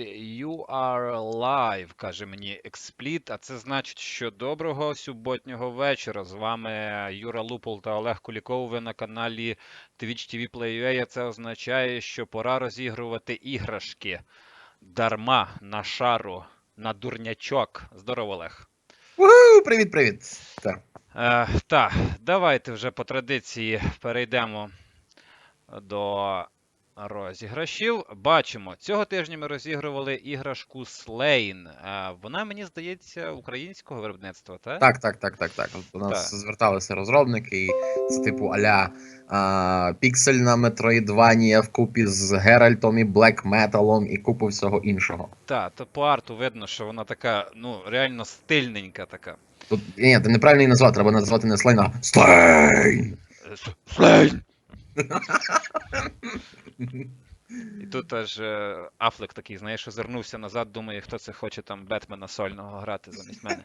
You are live, каже мені Експліт. А це значить, що доброго суботнього вечора. З вами Юра Лупол та Олег Куліков. Ви на каналі Twitch TV Play.ua. Це означає, що пора розігрувати іграшки дарма на шару, на дурнячок. Здорово, Олег. Уху, привіт, привіт. Так. Е, так, давайте вже по традиції перейдемо до розіграшів. Бачимо, цього тижня ми розігрували іграшку. Е, вона, мені здається, українського виробництва, так? Так, так, так, так, так. До нас Так. зверталися розробники, і це типу аля а, піксельна метроїдванія вкупі з Геральтом і Блек Металом і купу всього іншого. Так, то по арту видно, що вона така, ну, реально стильненька така. Тут ні, ти неправильно її назвати, треба назвати не Слейн, а Слейн! С- Slain! І тут аж е, Афлек такий, знаєш, озирнувся назад, думає, хто це хоче там Бетмена сольного грати замість мене.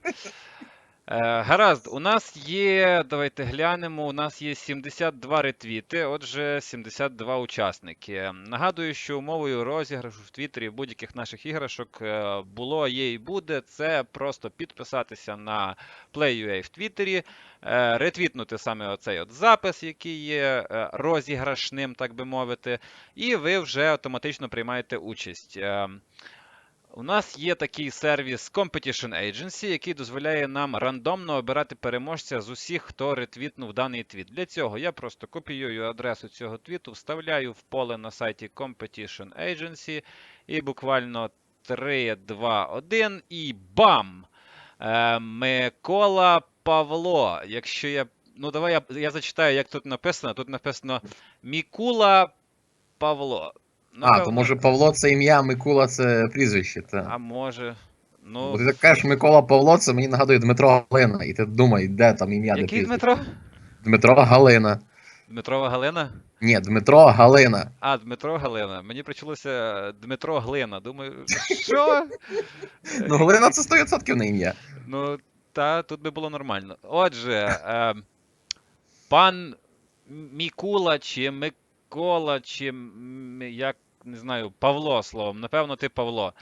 Е, гаразд, у нас є, давайте глянемо, у нас є 72 ретвіти, отже, 72 учасники. Нагадую, що умовою розіграшу в Твіттері будь-яких наших іграшок е, було, є і буде. Це просто підписатися на Play.ua в Твіттері, е, ретвітнути саме оцей от запис, який є розіграшним, так би мовити, і ви вже автоматично приймаєте участь. У нас є такий сервіс Competition Agency, який дозволяє нам рандомно обирати переможця з усіх, хто ретвітнув даний твіт. Для цього я просто копіюю адресу цього твіту, вставляю в поле на сайті Competition Agency і буквально 3, 2, 1 і бам! Е, Микола Павло. Якщо я. Ну, давай я, я зачитаю, як тут написано. Тут написано Мікула Павло. А, то може Павло це ім'я, Микола це прізвище. Та. А може. Ну, Бо ти так кажеш Микола Павло, це мені нагадує Дмитро Галина. І ти думай, де там ім'я, де який прізвище. Дмитро? Дмитро Галина. Дмитрова Галина? Ні, Дмитро Галина. А, Дмитро Галина. Мені причулося Дмитро Глина. Думаю, що? Ну, Галина це 100% не ім'я. Ну, та, тут би було нормально. Отже, е, пан Мікула чи Микола, чи як не знаю, Павло словом, напевно, ти Павло.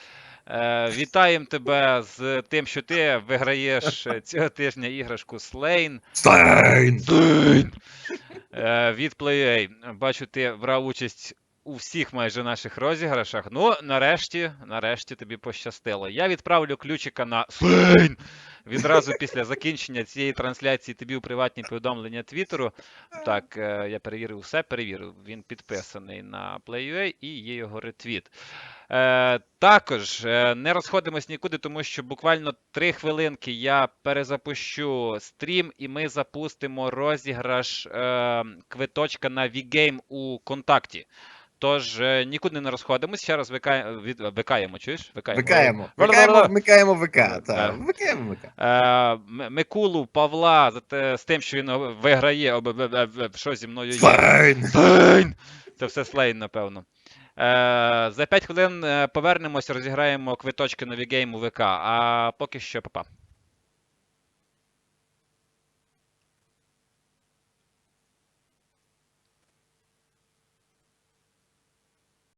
Е, вітаємо тебе з тим, що ти виграєш цього тижня іграшку Слейн. Слейн! Е, від Play.ua. Бачу, ти брав участь у всіх майже наших розіграшах. Ну, нарешті, нарешті тобі пощастило. Я відправлю ключика на Слейн відразу після закінчення цієї трансляції тобі у приватні повідомлення Твіттеру. Так, е, я перевірив все, перевірив. Він підписаний на Play.ua і є його ретвіт. Е, також е, не розходимось нікуди, тому що буквально три хвилинки я перезапущу стрім, і ми запустимо розіграш квиточка на V-Game у контакті. Тож е, нікуди не розходимось. Ще раз викаємо, від, викаємо, чуєш? Викаємо. Викаємо. Викаємо, вмикаємо ВК. Так. Вмикаємо ВК. Е, Микулу Павла з тим, що він виграє, що зі мною є. Слейн! Слейн! Це все слейн, напевно. Е, за 5 хвилин повернемось, розіграємо квиточки на V-Game у ВК. А поки що, па-па.